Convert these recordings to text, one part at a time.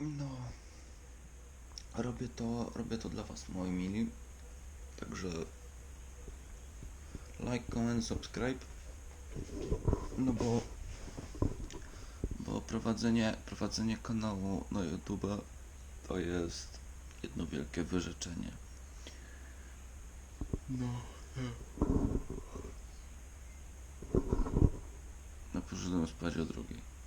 No. Robię to, robię to dla was, moi mili. Także like, comment, subscribe. No bo bo prowadzenie, prowadzenie kanału na YouTube to jest jedno wielkie wyrzeczenie. No. No poszedłem spać o drugiej.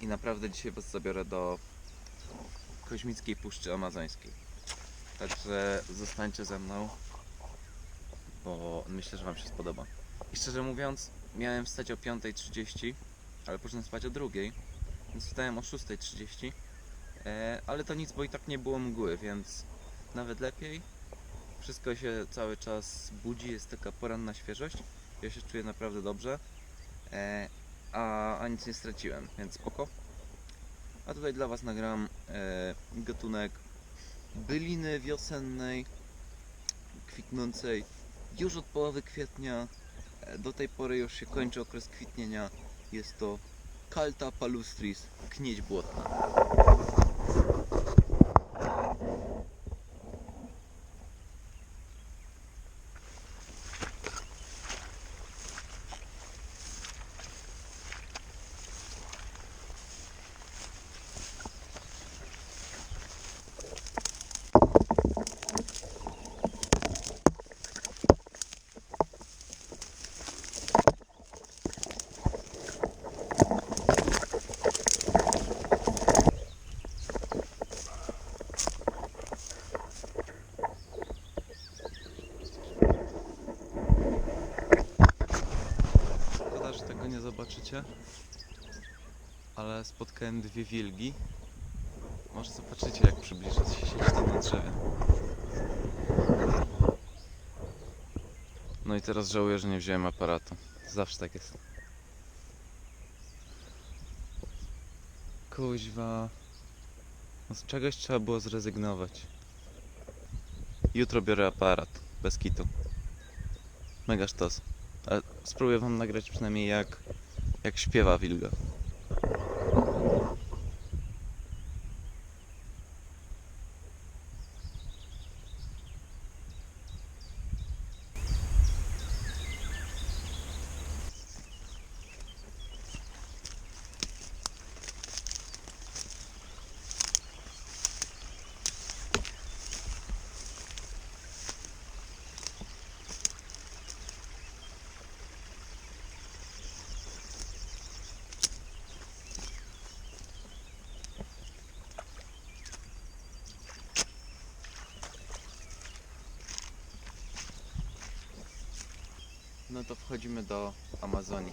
I naprawdę dzisiaj was zabiorę do Koźmickiej Puszczy Amazońskiej. Także zostańcie ze mną, bo myślę, że wam się spodoba. I szczerze mówiąc, miałem wstać o 5.30, ale poszedłem spać o 2.00, więc wstałem o 6.30. E, ale to nic, bo i tak nie było mgły, więc nawet lepiej. Wszystko się cały czas budzi, jest taka poranna świeżość. Ja się czuję naprawdę dobrze. E, a, a nic nie straciłem, więc spoko. A tutaj dla Was nagram e, gatunek byliny wiosennej, kwitnącej już od połowy kwietnia. E, do tej pory już się kończy okres kwitnienia. Jest to Calta palustris, knieć błotna. Zobaczycie, ale spotkałem dwie wilgi. Może zobaczycie, jak przybliżę się siedzi na drzewie. No i teraz żałuję, że nie wziąłem aparatu. Zawsze tak jest. Kuźwa. No z czegoś trzeba było zrezygnować. Jutro biorę aparat. Bez kitu. Mega sztos. Ale spróbuję wam nagrać przynajmniej jak, jak śpiewa wilga. No to wchodzimy do Amazonii.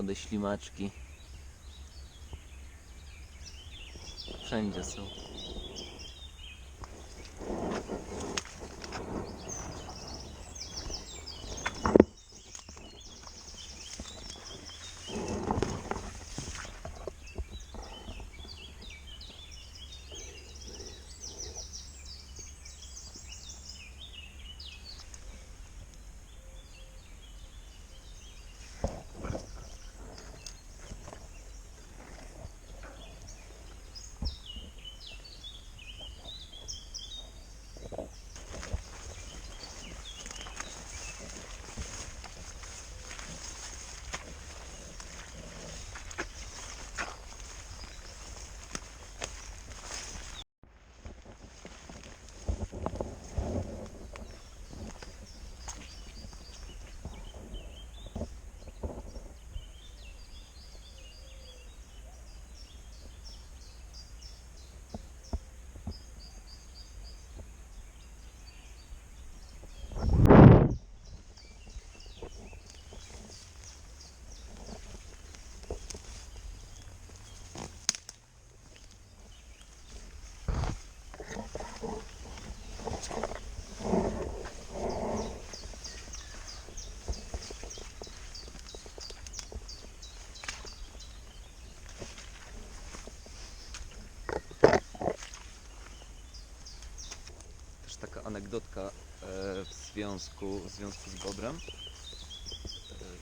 Młode ślimaczki. Wszędzie są. Też taka anegdotka e, w związku, w związku z Bobrem.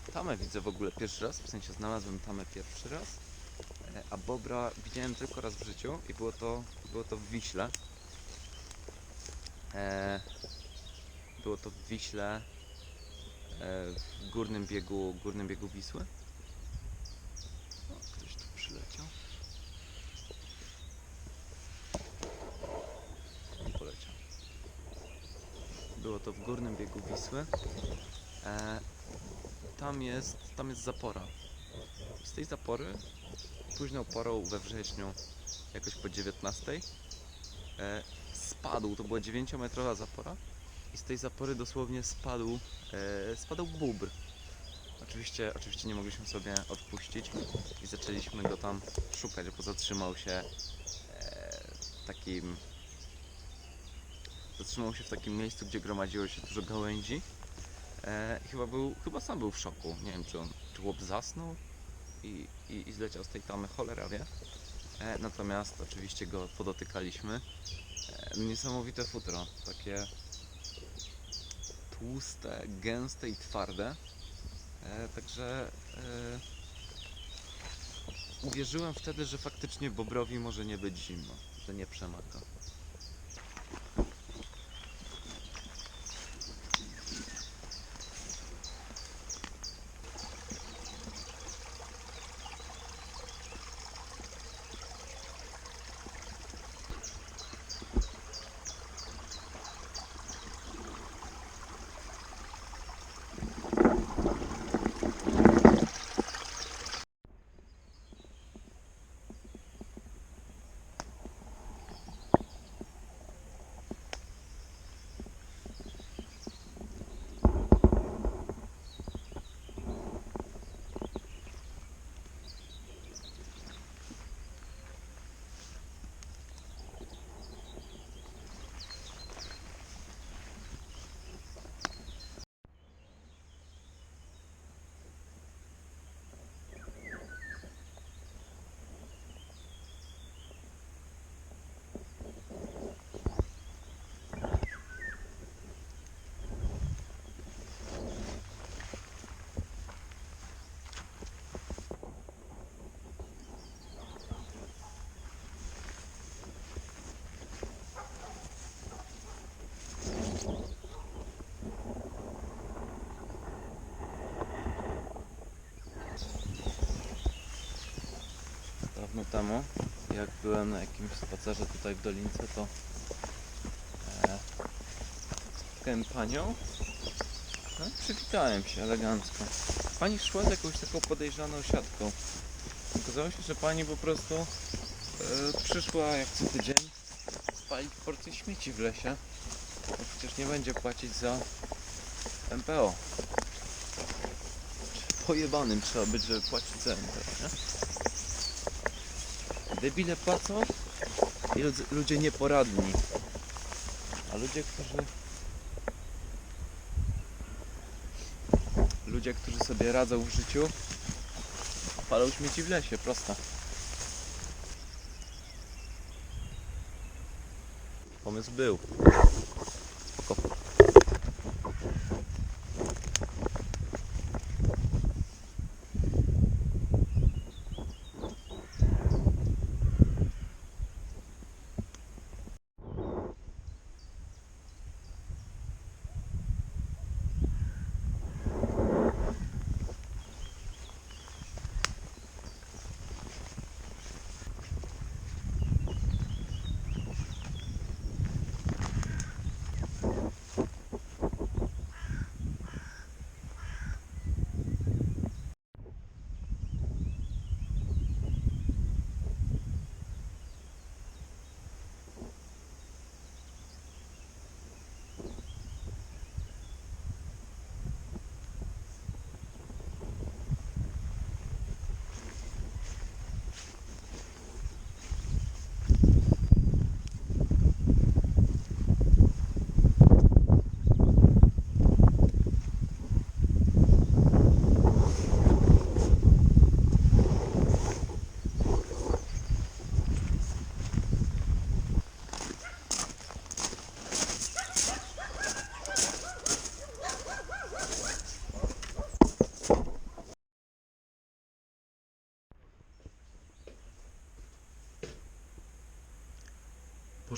E, Tamę widzę w ogóle pierwszy raz, w sensie znalazłem tamę pierwszy raz, e, a Bobra widziałem tylko raz w życiu i było to, było to w Wiśle. Było to w Wiśle, w górnym biegu, górnym biegu Wisły. O, ktoś tu przyleciał. On poleciał. Było to w górnym biegu Wisły. E, tam jest, tam jest zapora. Z tej zapory późną porą we wrześniu, jakoś po 19, e, spadł, to była 9-metrowa zapora i z tej zapory dosłownie spadł, e, spadł bóbr. Oczywiście, oczywiście nie mogliśmy sobie odpuścić i zaczęliśmy go tam szukać, bo zatrzymał się e, takim zatrzymał się w takim miejscu, gdzie gromadziło się dużo gałęzi. E, chyba był, chyba sam był w szoku. Nie wiem, czy on, czy chłop zasnął i, i, i zleciał z tej tamy, cholera wie. E, natomiast oczywiście go podotykaliśmy. E, niesamowite futro, takie tłuste, gęste i twarde. E, także e, uwierzyłem wtedy, że faktycznie Bobrowi może nie być zimno, że nie przemaka. Dawno temu, jak byłem na jakimś spacerze tutaj w Dolince, to e, spotkałem panią. No przywitałem się elegancko. Pani szła z jakąś taką podejrzaną siatką. Okazało się, że pani po prostu e, przyszła jak co tydzień spalić porcję śmieci w lesie. Bo przecież nie będzie płacić za MPO. pojebanym trzeba być, żeby płacić za MTV, nie? Debile płacą i ludzie, ludzie nieporadni. A ludzie, którzy... Ludzie, którzy sobie radzą w życiu, palą śmieci w lesie, prosta. Pomysł był.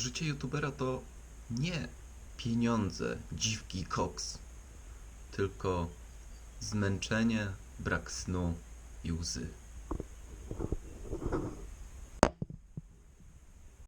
Życie youtubera to nie pieniądze, dziwki, koks, tylko zmęczenie, brak snu i łzy.